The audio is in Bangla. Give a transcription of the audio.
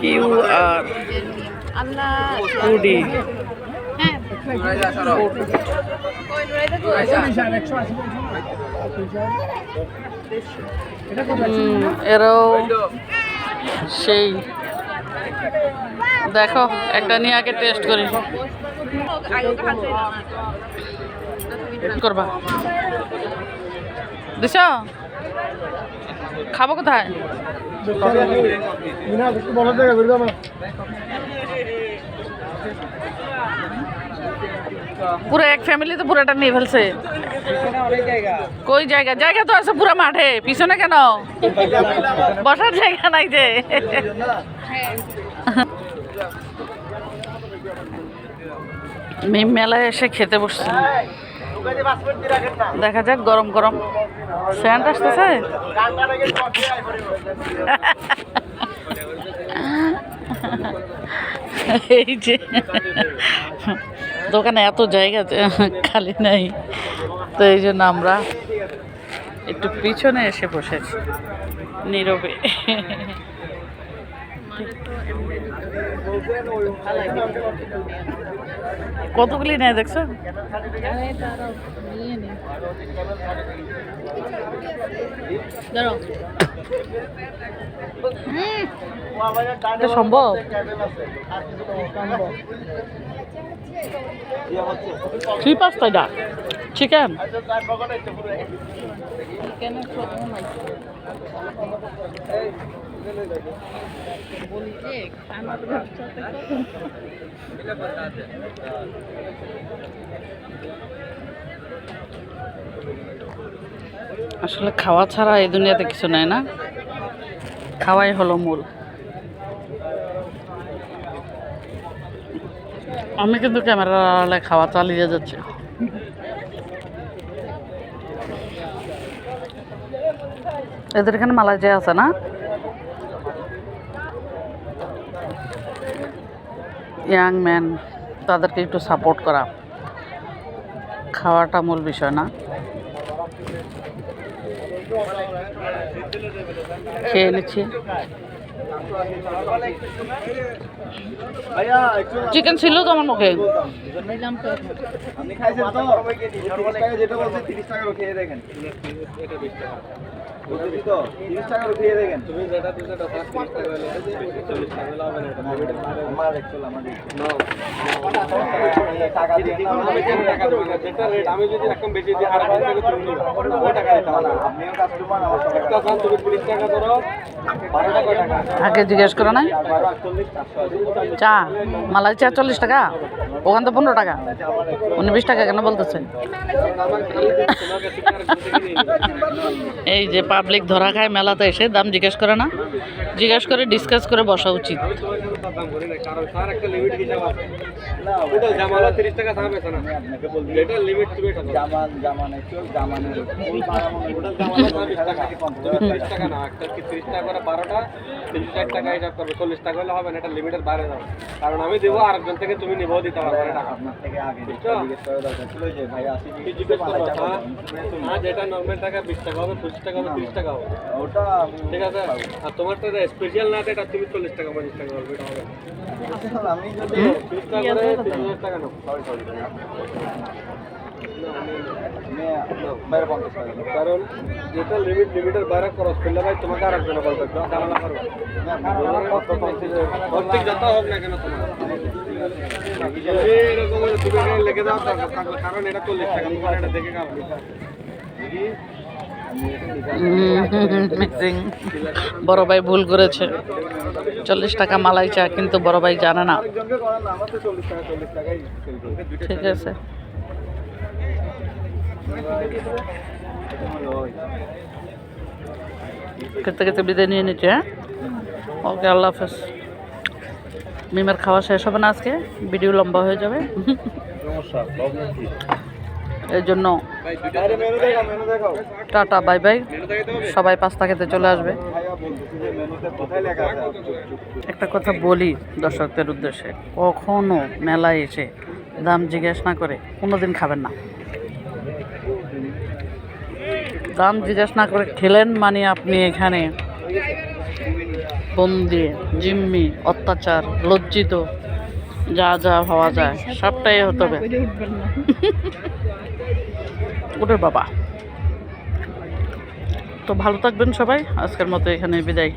কিউ আর আল্লাহ কুডি হ্যাঁ। এরাও সেই। দেখো একটা নিয়ে আগে টেস্ট করি। করবা। দিছ? খাব কোথায়? পুরো এক ফ্যামিলি তো পুরোটা নিয়ে ফেলছে। কই জায়গা? জায়গা তো আছে পুরো মাঠে। পিছনে কেন? বসার জায়গা নাই যে। মেলায় এসে খেতে বসছি। দেখা যাক, গরম গরম। স্যান্ড আসতেছে? এই যে। দোকানে এত জায়গা খালি নাই। তো এই জন্য আমরা একটু পিছনে এসে বসেছি, নীরবে। কতগুলি নেয় দেখছ? সম্ভব? থ্রি পাঁচটা এটা চিকেন আসলে খাওয়া ছাড়া এই দুনিয়াতে কিছু নাই না। খাওয়াই হলো মূল। আমি কিন্তু ক্যামেরা খাওয়া চালিয়ে যাচ্ছি। এদের এখানে মালয়েশিয়া আছে না? ইয়াং ম্যান তাদেরকে একটু সাপোর্ট করা। খাওয়াটা মূল বিষয় না। খেয়ে নিচ্ছি। চিকেন ছিল তো আমার মুখে। আপনি খাইছেন তো টাকা। যেটা বলছে তিরিশ টাকা খেয়ে দেখেন বলতেছি টাকা খেয়ে দেখেন তুমি যেটা দিচ্ছ আমার actual আমার টাকা আমি যদি বেশি দিই আর টাকা আপনিও কাস্টমার আমার একটা তুমি তিরিশ টাকা ধরো বারো টাকা টাকা? আগে জিজ্ঞেস করে নাই? চা? মালাই চা চল্লিশ টাকা? ওখান তো পনেরো টাকা। উনি বিশ টাকা কেন বলতেছে। এই যে পাবলিক ধরা খায় মেলাতে এসে, দাম জিজ্ঞেস করে না। জিজ্ঞেস করে ডিসকাস করে বসা উচিত। দাম করি না কারণ তার একটা লিমিট হিসাব আছে। ওটা জামালা তিরিশ টাকা দাম আছে না? আপনাকে বলবি এটা লিমিট তুমি এটা জামান জামান একচুয়াল জামানের ফুল জামালা দাম টাকা তিরিশ টাকা না একটা কি তিরিশ টাকা করে বারোটা তিরিশ ষাট টাকা হিসাব করবে চল্লিশ টাকা হলে হবে না এটা লিমিটের বাইরে যাবে। কারণ আমি দেবো আরেকজন থেকে তুমি নিবও দিতে পারবে না আপনার থেকে আগে ভাই আসি হ্যাঁ যেটা নর্মাল টাকা বিশ টাকা হবে পঁচিশ টাকা হবে তিরিশ টাকা হবে। ওটা ঠিক আছে? আর তোমার তো স্পেশাল না এটা তুমি চল্লিশ টাকা পঁচিশ টাকা হবে। কারণ যেটা লিমিট লিমিটের বাইরে খরচ করলে ভাই তোমাকে আর একজনে বলবে ঝামেলা করবে প্রত্যেক যত হোক না কেন তোমার এরকম তুমি লিখে দাও কারণ এটা চল্লিশ টাকা তোমার এটা দেখে খাবে মিক্সিং বড় ভাই ভুল করেছে। চল্লিশ টাকা মালাই চা কিন্তু বড় ভাই জানে না। ঠিক আছে। খেতে খেতে বিদায় নিয়ে নিচ্ছে হ্যাঁ? ওকে, আল্লাহ হাফেজ। মিমের খাওয়া শেষ হবে না আজকে? ভিডিও লম্বা হয়ে যাবে। এই জন্য টাটা, বাই বাই। সবাই পাস্তা খেতে চলে আসবে। একটা কথা বলি দর্শকদের উদ্দেশ্যে, কখনো মেলায় এসে দাম জিজ্ঞেস না করে কোনোদিন খাবেন না। দাম জিজ্ঞেস না করে খেলেন মানে আপনি এখানে বন্দি, জিম্মি, অত্যাচার, লজ্জিত। যা যা হওয়া যায়, সবটাই হতে হবে। ওরে বাবা। তো ভালো থাকবেন সবাই। আজকের মতো এখানে বিদায়।